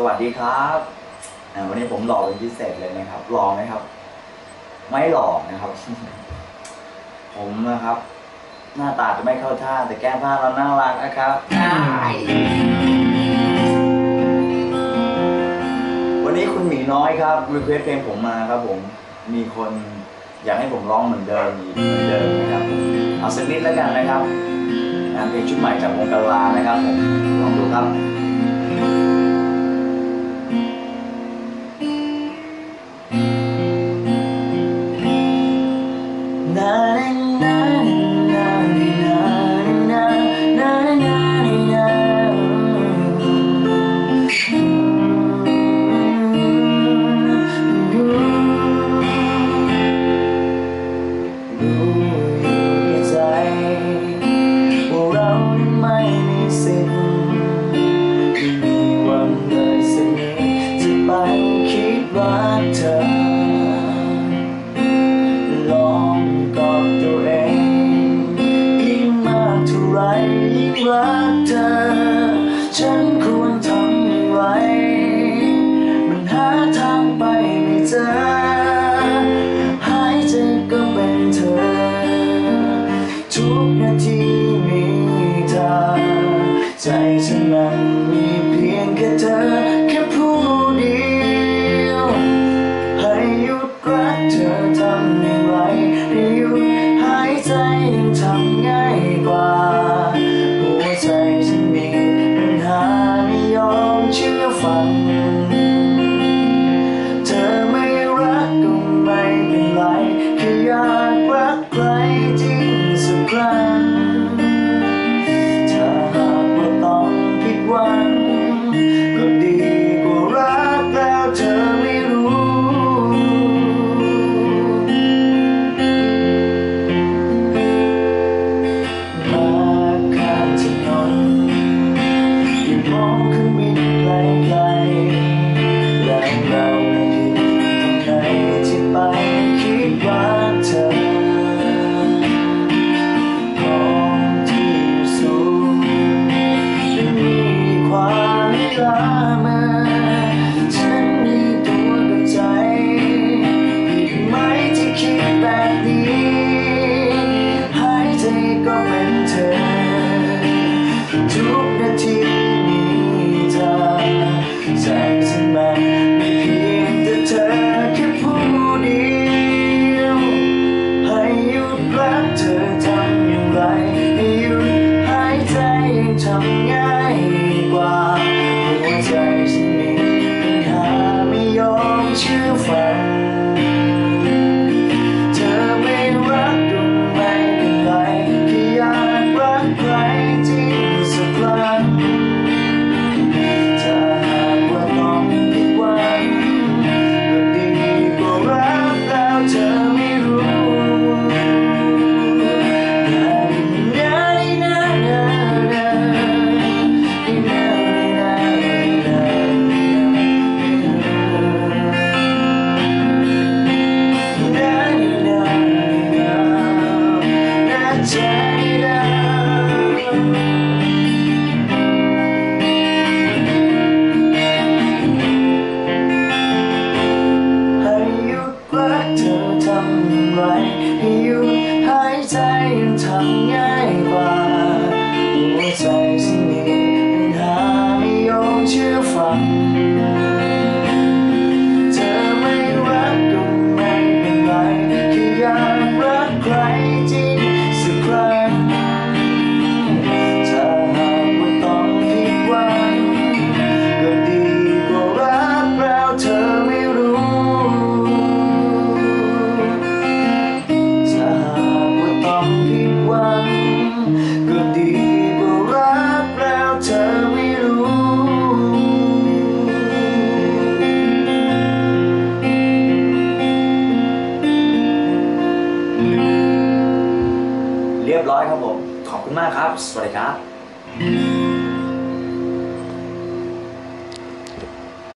สวัสดีครับวันนี้ผมหล่อเป็นพิเศษเลยนะครับหล่อไหมครับ ไม่หล่อนะครับ ผมนะครับ หน้าตาจะไม่เข้าท่า แต่แก้ผ้าเราน่ารักนะครับ วันนี้คุณหมีน้อยครับรีเควสเพลงผมมาครับ ผมมีคนอยากให้ผมร้องเหมือนเดิมอีกเหมือนเดิมนะครับเอาสักนิดแล้วกันนะครับงานเพลงชุดใหม่จากวงกาลานะครับ ผมลองดูครับ ทุกนาทีมีเธอใจ keep Bar. tongue, I hate ให้หยุดหายใจยังทำง่ายกว่าหัวใจที่มีปัญหาไม่ยอมเชื่อฟัง เรียบร้อยครับผม ขอบคุณมากครับ สวัสดีครับ